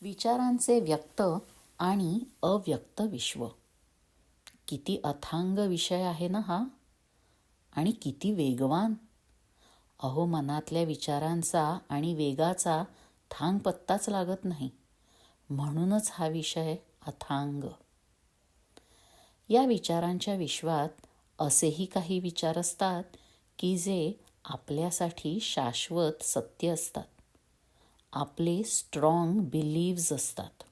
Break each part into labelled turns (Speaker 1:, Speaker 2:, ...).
Speaker 1: विचारांचे व्यक्त आणि अव्यक्त विश्व. किती अथांग विषय आहे ना हा? आणि किती वेगवान. अहो मनातल्या विचारांचा आणि वेगाचा थांग पत्ताच लागत नाही. म्हणूनच हा विषय अथांग. या विचारांच्या विश्वात असेही काही विचार असतात की जे आपल्यासाठी शाश्वत सत्य असतात. आपले स्ट्रॉंग बिलीव्ज असतात.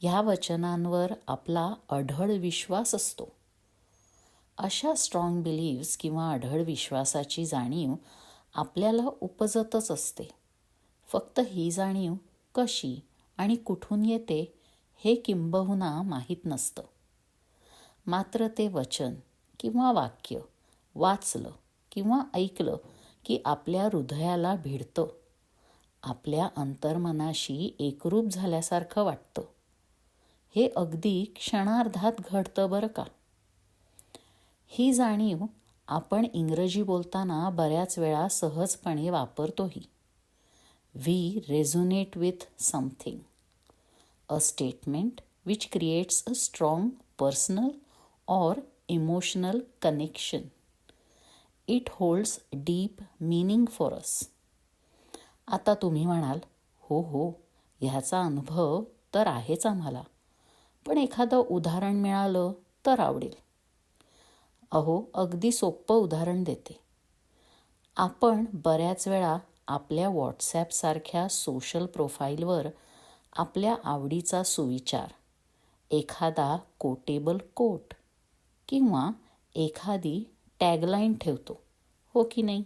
Speaker 1: ह्या वचनांवर आपला अढळ विश्वास असतो. अशा स्ट्रॉंग बिलीव्स किंवा अढळ विश्वासाची जाणीव आपल्याला उपजतच असते. फक्त ही जाणीव कशी आणि कुठून येते हे किंबहुना माहीत नसतं. मात्र ते वचन किंवा वाक्य वाचलं किंवा ऐकलं की आपल्या हृदयाला भिडतं. आपल्या अंतर्मनाशी एकरूप झाल्यासारखं वाटतं. हे अगदी क्षणार्धात घडतं बरं का? ही जाणीव आपण इंग्रजी बोलताना बऱ्याच वेळा सहजपणे वापरतोही. We resonate with something a statement which creates a strong personal or emotional connection it holds deep meaning for us आता तुम्ही म्हणाल हो हो ह्याचा अनुभव तर आहेच आम्हाला. पण एखादं उदाहरण मिळालं तर आवडेल. अहो अगदी सोपं उदाहरण देते. आपण बऱ्याच वेळा आपल्या व्हॉट्सॲपसारख्या सोशल प्रोफाईलवर आपल्या आवडीचा सुविचार एखादा कोटेबल कोट किंवा एखादी टॅगलाईन ठेवतो हो की नाही?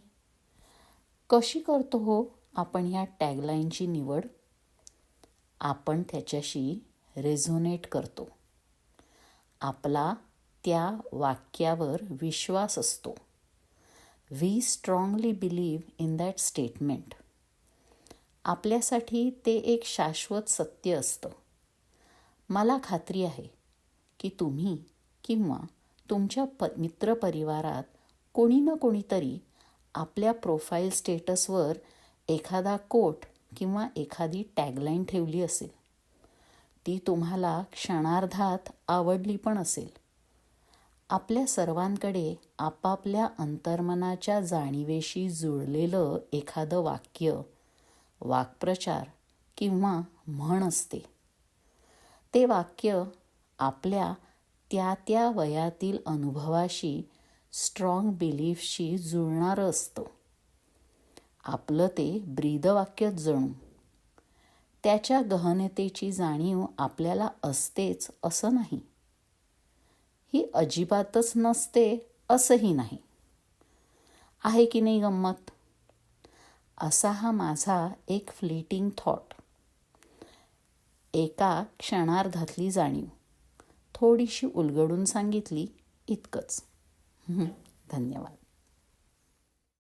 Speaker 1: कशी करतो हो? आपण ह्या टॅगलाईनची निवड आपण त्याच्याशी रेझोनेट करतो. आपला त्या वाक्यावर विश्वास असतो. We strongly believe in that statement आपल्यासाठी ते एक शाश्वत सत्य असतं. मला खात्री आहे की तुम्ही किंवा तुमच्या प मित्रपरिवारात कोणी ना कोणीतरी आपल्या प्रोफाईल स्टेटसवर एखादा कोट किंवा एखादी टॅगलाईन ठेवली असेल ती तुम्हाला क्षणार्धात आवडली पण असेल. आपल्या सर्वांकडे आपापल्या अंतर्मनाच्या जाणीवेशी जुळलेलं एखादं वाक्य वाक्प्रचार किंवा म्हण असते. ते वाक्य आपल्या त्या त्या वयातील अनुभवाशी स्ट्रॉंग बिलीफशी जुळणारं असतं. आपलं ते ब्रीदवाक्यच जणू. त्याच्या गहनतेची जाणीव आपल्याला असतेच असं नाही. ही अजिबातच नसते असंही नाही. आहे की नाही गंमत? असा हा माझा एक फ्लिटिंग थॉट एका क्षणार्धातली जाणीव. थोडीशी उलगडून सांगितली इतकंच. धन्यवाद.